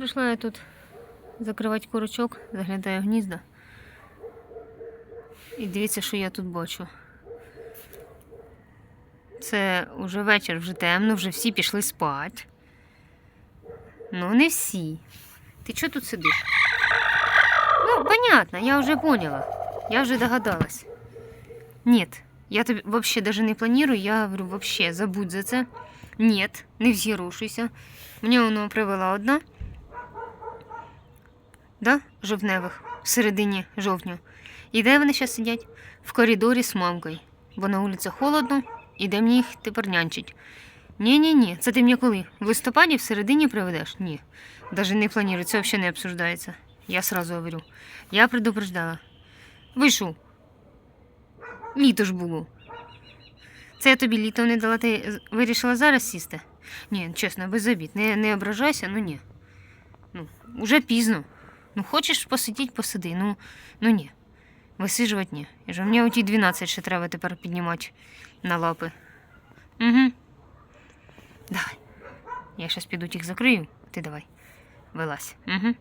Прийшла я тут закривати курочок, заглядаю в гнізда. І дивіться, що я тут бачу. Це вже вечір, вже темно, вже всі пішли спати. Ну, не всі. Ти чого тут сидиш? Ну, понятно, я вже поняла. Я вже догадалась. Нет, я тобі вообще даже не планирую, я говорю, вообще забудь за це. Нет, не вз'єрушуйся. Мені воно привела одна. Да? Жовтневих, в середині жовтня. І де вони зараз сидять? В коридорі з мамкою. Бо на вулиці холодно, і де мені їх тепер нянчить. Ні-ні-ні, це ти мені коли? В листопаді в середині приведеш? Ні. Даже не планую, це взагалі не обсуждається. Я сразу говорю. Я предупреждала. Ви що? Літо ж було. Це я тобі літо не дала, ти вирішила зараз сісти? Ні, чесно, без обід. Не, не ображайся, ну ні. Ну, уже пізно. Ну, хочеш посидіть, посиди. Ну, ну ні. Висижувати ні. Я ж мені оті 12 ще треба тепер піднімати на лапи. Угу. Давай. Я зараз піду тих закрию. Ти давай. Вилазь. Угу.